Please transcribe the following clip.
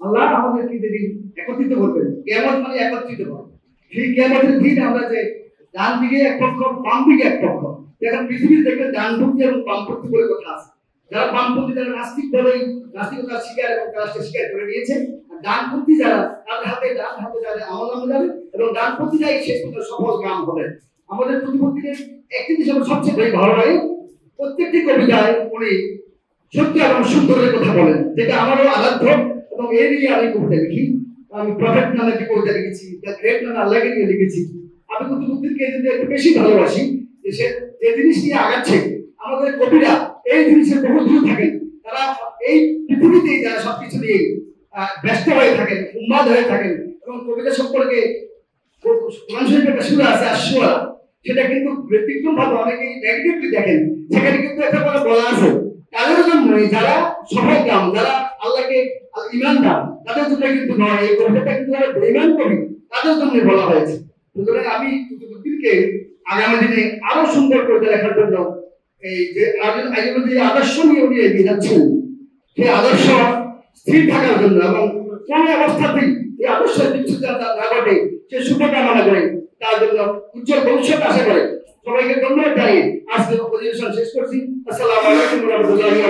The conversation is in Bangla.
আল্লাহ আমাদেরকে যেদিন একত্রিত করবেন কেমন মানে একত্রিত করবেন সেই কেমতের দিন আমরা যে ডান দিকে এক পক্ষ বাম দিকে এক পক্ষ এখন পৃথিবীর দেখবেন ডানপন্থী এবং বামপন্থী বলে কথা আছে। যারা বামপন্থী যারা নাস্তিক ভাবে নাস্তিকতা স্বীকার এবং তারা স্বীকার করে নিয়েছে। আর ডানপন্থী যারা, তাদের হাতে, ডান হাতে যারা আমল নামে যাবে এবং ডানপন্থীরাই শেষ পর্যন্ত সফল কাম হবে। আমাদের প্রতিপক্ষীদের একটি জিনিস আমার সবচেয়ে ভালো লাগে প্রত্যেকটি কবিতায় উনি সত্য এবং সুন্দরের কথা বলেন, যেটা আমারও আরাধ্য। এবং এই নিয়ে আমি কবিতা লিখি। আমি প্রফেক্ট নামে একটি কবিতা লিখেছি গ্রেট নামে আল্লাহকে নিয়ে লিখেছি। আমি কুতুবুদ্দিনকে যদি একটু বেশি ভালোবাসি যে সে যে জিনিস নিয়ে আগাচ্ছে আমাদের কবিরা এই জিনিসের বহু দূর থাকেন। তারা এই পৃথিবীতে যারা সবকিছু নিয়ে আহ, ব্যস্ত হয়ে থাকেন উন্মাদ হয়ে থাকেন এবং কবিতা সম্পর্কে শরীফের একটা সুরা আছে আশুরা সেটা কিন্তু ব্যতিক্রম ভাবে অনেকেই নেগেটিভলি দেখেন। সেখানে কিন্তু একটা করে বলা আছে তাদের জন্যই যারা সফল কাম যারা আল্লাহকে ইমান দান তাদের জন্য কিন্তু নয়, এই কবিতাটা কিন্তু যারা বেঈমান কবি তাদের জন্য বলা হয়েছে। সুতরাং আমি কুতুবুদ্দিনকে আগামী দিনে আরও সুন্দর করে লেখার জন্য এই যে আজীবন যে আদর্শ নিয়ে উনি এগিয়ে যাচ্ছেন, সেই আদর্শ স্থির থাকার জন্য এবং কোন অবস্থাতেই এই আদর্শের বিচ্ছুদতা না ঘটে, সে শুভকামনা করে তার জন্য উজ্জ্বল ভবিষ্যৎ আশা করে। সবাইকে ধন্যবাদ জানিয়ে আজকে অধিবেশন শেষ করছি। আসসালামু আলাইকুম রহমতুল্লাহি